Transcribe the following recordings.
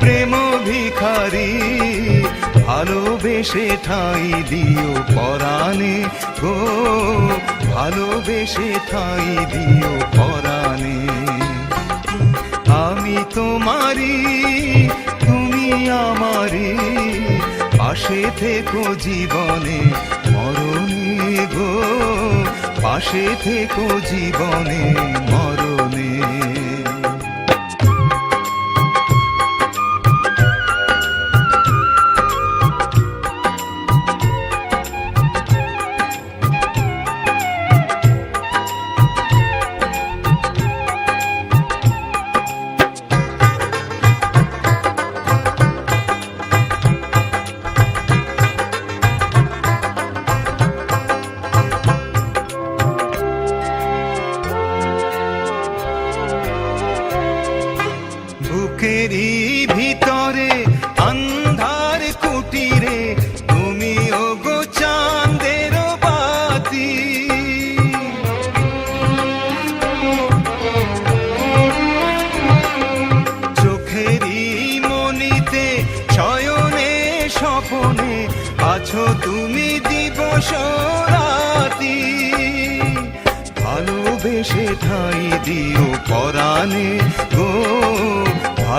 প্রেম ভিখারি, ভালোবেসে ঠাই দিও পরাণে গো, ভালোবেসে ঠাঁই দিও পরাণে। আমি তোমারি তুমি আমারি পাশে থেকো জীবনে মরণে গো, পাশে থেকো জীবনে মরণে। বুকেরই ভিতরে, অন্ধার কুটিরে, তুমি ও চাঁদের বাতি। চোখেরই মনিতে শয়নে, স্বপনে আছো তুমি দিবস রাতি ভালোবেসে ঠাই দিও পরাণে গো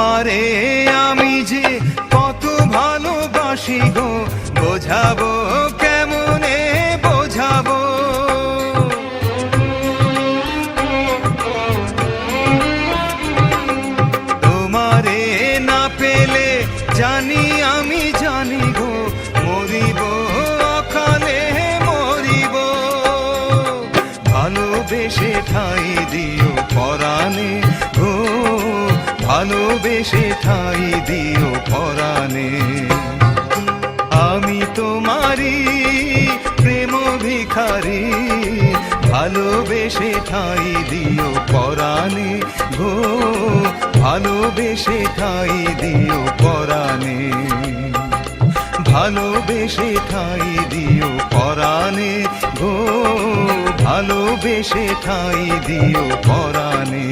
তোমারে আমি যে কত ভালোবাসি গো, বোঝাবো কেমনে, বোঝাবো? তোমারে না পেলে জানি আমি জানি গো, মরিব অকালে, মরিব। ভালোবেসে ঠাই দিও পরাণে গো। ভালোবেসে ঠাই দিও পরাণে। আমি তোমারি প্রেম ভিখারি ভালোবেসে ঠাই দিও পরাণে গো ভালোবেসে ঠাই দিও পরাণে। ভালোবেসে ঠাই দিও পরাণে গো ভালোবেসে ঠাই দিও পরাণে।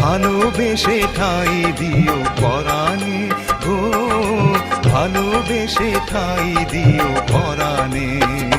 ভালোবেসে ঠাই দিও পরাণে গো। ভালোবেসে ঠাই দিও পরাণে।